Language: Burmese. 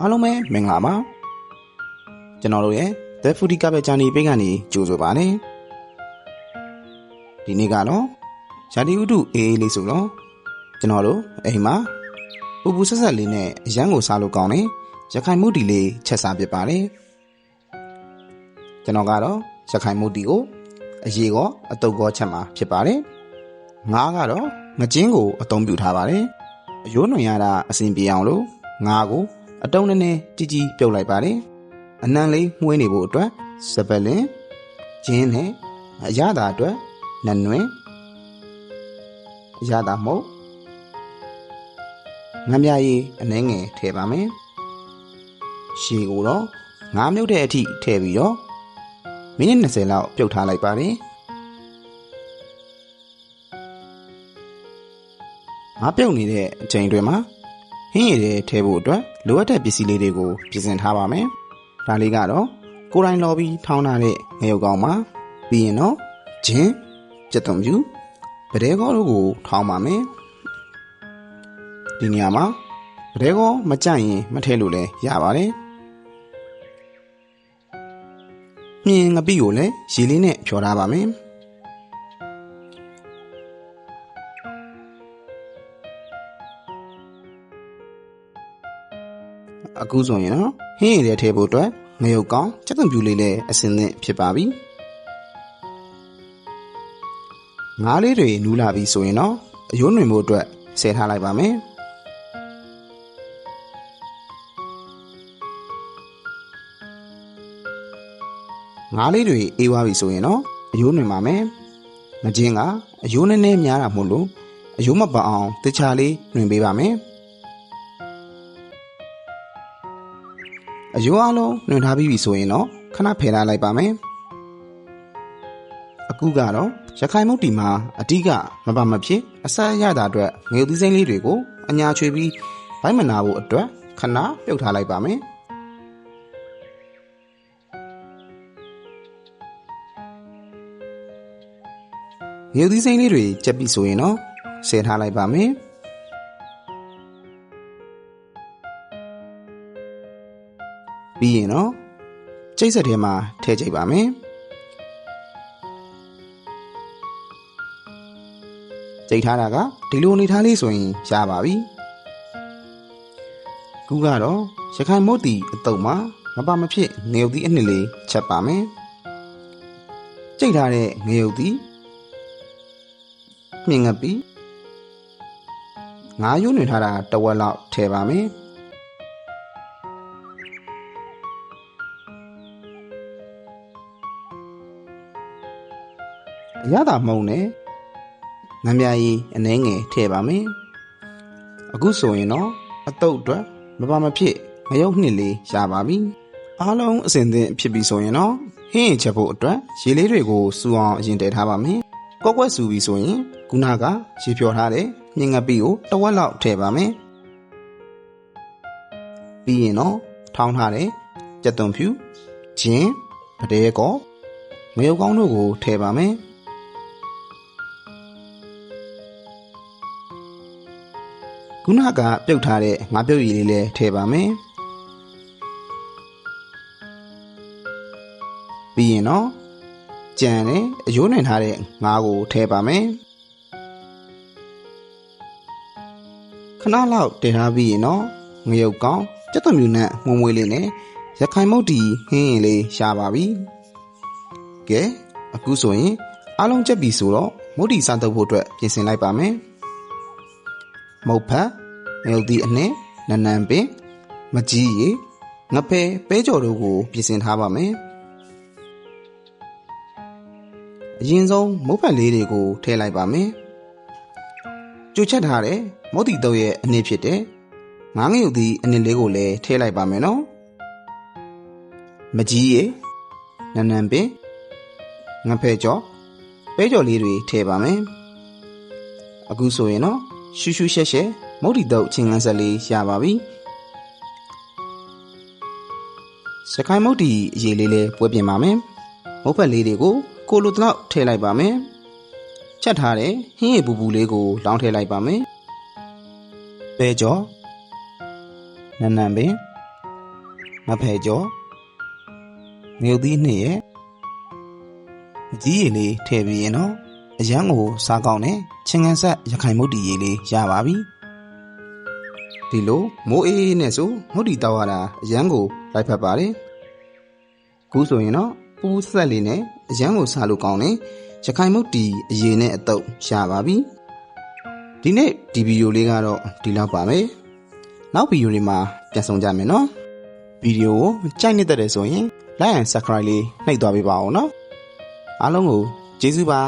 အားလုံးပဲမင်္ဂလာပါကျွန်တော်တို့ရဲ့ The Foodie Carpet Journey ပိတ်ကနေကြိုဆိုပါနေဒီနေ့ကတော့ရာသီဥတုအေးအေးလေးဆိုတော့ကျွန်တော်တို့အိမ်မှာပူပူဆက်ဆက်လေးနဲ့အရန်ကိုစားလို့ကောင်းတယ်ရခိုင်မှုတီလေးချက်စားပြပါတယ်ကျွန်တော်ကတော့ရခိုင်မှုတီကိုအရေကောအတုပ်ကောချက်မှာဖြစ်ပါတယ်ငါးကတော့ငကျင်းကိုအသုံးပြုထားပါတယ်အယိုးနှွင်ရတာအဆင်ပြေအောင်လို့ငါးကို အတုံးနဲ့နဲ့ជីជីပြုတ်လိုက်ပါတယ်အနံလေးမှုေးနေဖို့အတွက်စပလင်ဂျင်းနဲ့အရသာအတွက်နနွင်အရသာမဟုတ်ငမ်းမြရည်အနှဲငယ်ထည့်ပါမယ်ရှည်ကိုတော့ငါးမြုပ်တဲ့အထိထည့်ပြီးတော့မိနစ်20လောက်ပြုတ်ထားလိုက်ပါတယ်ငါပြုတ်နေတဲ့အချိန်တွေမှာ ဟင်းရည်တွေထည့်ဖို့အတွက်လိုအပ်တဲ့ပစ္စည်းလေးတွေကိုပြင်ဆင်ထားပါမယ်။ဒါလေးကတော့ကိုယ်တိုင်လော်ပြီးထောင်းထားတဲ့ငရုတ်ကောင်းပါပြီးရင်တော့ဂျင်းကြက်သွန်ပြူပဒဲကောတို့ကိုထောင်းပါမယ်။ဒီနေရာမှာပဒဲကောမကြိုက်ရင်မထည့်လို့လည်းရပါတယ်။မြင်ငပိကိုလည်းရေလေးနဲ့ဖြော်ထားပါမယ်။ အခုဆိုရင်တော့ဟင်းရည်တဲ့ထဲဖို့အတွက်ငရုတ်ကောင်းစက်သွန်ပြူလေးလည်းအစင်းသင့်ဖြစ်ပါပြီငါးလေးတွေနူးလာပြီဆိုရင်တော့အယိုးနှွင်ဖို့အတွက်ဆယ်ထားလိုက်ပါမယ်ငါးလေးတွေအေးသွားပြီဆိုရင်တော့အယိုးနှွင်ပါမယ်မကျင်းကအယိုးနည်းနည်းများတာမို့လို့အယိုးမပအောင်တခြားလေးနှွင်ပေးပါမယ် အယိုးအလုံးနှွင်ထားပြီးပြီဆိုရင်တော့ခဏဖယ်ထားလိုက်ပါမယ်အခုကတော့ရခိုင်မုတ်တီမှာအတိကမပါမဖြစ်အဆက်ရတာအတွက်ငရုတ်သီးစိမ့်လေးတွေကိုအညာချွေပြီးဘိုက်မနာဖို့အတွက်ခဏပြုတ်ထားလိုက်ပါမယ်ငရုတ်သီးစိမ့်လေးတွေကြက်ပြီဆိုရင်တော့ဆယ်ထားလိုက်ပါမယ် ပြီးရင်တော့ကျိတ်ဆက်ထဲမှာထည့်ကြိတ်ပါမယ်ကြိတ်ထားတာကဒီလိုအနေထားလေးဆိုရင်ရပါပြီကူကတော့ရခိုင်မုတ်တီအတုံမှာမပါမဖြစ်ငရုတ်သီးအနှစ်လေးချက်ပါမယ်ကြိတ်ထားတဲ့ငရုတ်သီးမြင်ငပီငါးရိုးနေထားတာတဝက်လောက်ထည့်ပါမယ် ရသာမုံနဲ့ငမ်းမြာရီအနှဲငယ်ထည့်ပါမယ်အခုဆိုရင်တော့အတုပ်အတွက်မပါမဖြစ်ငရုတ်နှစ်လေးရပါပြီအားလုံးအစင်သင့်ဖြစ်ပြီဆိုရင်တော့ဟင်းချက်ဖို့အတွက်ရေလေးတွေကိုစူအောင်အရင်တည်ထားပါမယ်ကော့ကွက်စူပြီဆိုရင်ခုနကရေဖြော်ထားတဲ့မြင်ငပိကိုတဝက်လောက်ထည့်ပါမယ်ပြီးရင်တော့ထောင်းထားတဲ့ကြက်သွန်ဖြူဂျင်းပဒဲကောငရုတ်ကောင်းတို့ကိုထည့်ပါမယ် ခုနကပြုတ်ထားတဲ့ငါးပြုတ်ရည်လေးလည်းထည့်ပါမယ်ပြီးရင်တော့ကြံနဲ့အယိုးနိုင်ထားတဲ့ငါးကိုထည့်ပါမယ်ခဏလောက်တည်ထားပြီးရင်တော့ငရုတ်ကောင်းကြက်သွန်မြူနဲ့မှုံမွေးလေးနဲ့ရခိုင်မုတ်တီဟင်းရင်လေးရှားပါပြီကဲအခုဆိုရင်အားလုံးချက်ပြီဆိုတော့မုတ်တီစားတော့ဖို့အတွက်ပြင်ဆင်လိုက်ပါမယ် မုတ်ဖတ်ငရုတ်သီးအနှင်းနနံပင်မကြီးရီငဖဲပဲကြော်တို့ကိုပြင်ဆင်ထားပါမယ်အရင်ဆုံးမုတ်ဖတ်လေးတွေကိုထည့်လိုက်ပါမယ်ကြိုချက်ထားတဲ့မုတ်တီတုပ်ရဲ့အနည်းဖြစ်တဲ့ငားငရုတ်သီးအနည်းလေးကိုလည်းထည့်လိုက်ပါမယ်နော်မကြီးရီနနံပင်ငဖဲကြော်ပဲကြော်လေးတွေထည့်ပါမယ်အခုဆိုရင်တော့ ရှူးရှူးရှက်ရှက်မုတ်တီတုပ်ချင်းငန်းဆက်လေးရပါပြီစကိုင်းမုတ်တီအရေးလေးလေးပွဲပြင်ပါမယ်မုတ်ဖက်လေးတွေကိုကိုလိုတလောက်ထည့်လိုက်ပါမယ်ချက်ထားတဲ့ဟင်းရည်ပူပူလေးကိုလောင်းထည့်လိုက်ပါမယ်ပဲကြောနနံပင်မဖယ်ကျော်ငရုတ်သီးနှစ်ရဲ့အကြီးရည်လေးထည့်ပြီးရင်တော့ အရန်ကိုစားကောင်းတဲ့ချင်းကန်ဆက်ရခိုင်မုတ်တီရည်လေးရပါပြီဒီလိုမိုးအေးအေးနဲ့ဆိုမုတ်တီတောက်ရတာအရန်ကိုလိုက်ဖက်ပါတယ်ခုဆိုရင်တော့ပူးဆက်လေးနဲ့အရန်ကိုစားလို့ကောင်းတဲ့ရခိုင်မုတ်တီအရည်နဲ့အတုပ်ရပါပြီဒီနေ့ဒီဗီဒီယိုလေးကတော့ဒီလောက်ပါပဲနောက်ဗီဒီယိုလေးမှာပြန်ဆောင်ကြမယ်နော်ဗီဒီယိုကိုကြိုက်နေတဲ့ဆိုရင် like and subscribe လေးနှိပ်သွားပေးပါအောင်နော်အားလုံးကိုကျေးဇူးပါ